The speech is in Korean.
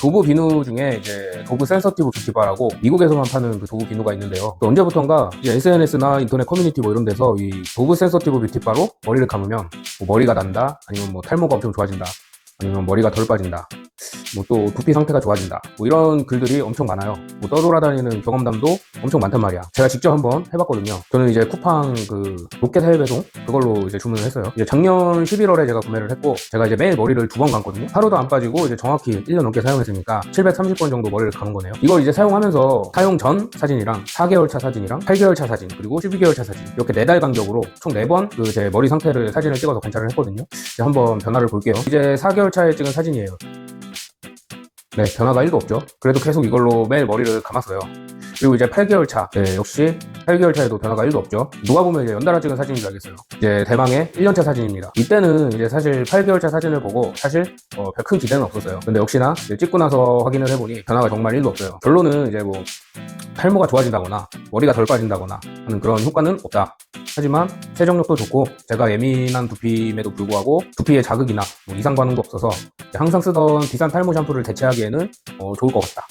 도브 비누 중에 이제 도브 센서티브 뷰티바라고 미국에서만 파는 그 도브 비누가 있는데요. 또 언제부턴가 이제 SNS나 인터넷 커뮤니티 뭐 이런 데서 이 도브 센서티브 뷰티바로 머리를 감으면 뭐 머리가 난다, 아니면 뭐 탈모가 엄청 좋아진다, 아니면 머리가 덜 빠진다, 뭐 또 두피 상태가 좋아진다, 뭐 이런 글들이 엄청 많아요. 뭐 떠돌아다니는 경험담도 엄청 많단 말이야. 제가 직접 한번 해봤거든요. 저는 이제 쿠팡 그 로켓 해외 배송 그걸로 이제 주문을 했어요. 이제 작년 11월에 제가 구매를 했고 제가 이제 매일 머리를 두 번 감거든요. 하루도 안 빠지고 이제 정확히 1년 넘게 사용했으니까 730번 정도 머리를 감은 거네요. 이걸 이제 사용하면서 사용 전 사진이랑 4개월 차 사진이랑 8개월 차 사진 그리고 12개월 차 사진 이렇게 4달 간격으로 총 4번 그 제 머리 상태를 사진을 찍어서 관찰을 했거든요. 이제 한번 변화를 볼게요. 이제 4개월 차에 찍은 사진이에요. 네, 변화가 1도 없죠. 그래도 계속 이걸로 매일 머리를 감았어요. 그리고 이제 8개월 차. 네, 역시 8개월 차에도 변화가 1도 없죠. 누가 보면 이제 연달아 찍은 사진인 줄 알겠어요. 이제 대망의 1년차 사진입니다. 이때는 이제 사실 8개월 차 사진을 보고 사실 어, 별큰 기대는 없었어요. 근데 역시나 찍고 나서 확인을 해보니 변화가 정말 1도 없어요. 결론은 이제 뭐 탈모가 좋아진다거나 머리가 덜 빠진다거나 하는 그런 효과는 없다. 하지만 세정력도 좋고 제가 예민한 두피임에도 불구하고 두피에 자극이나 뭐 이상 반응도 없어서 항상 쓰던 비싼 탈모 샴푸를 대체하기에는 어, 좋을 것 같다.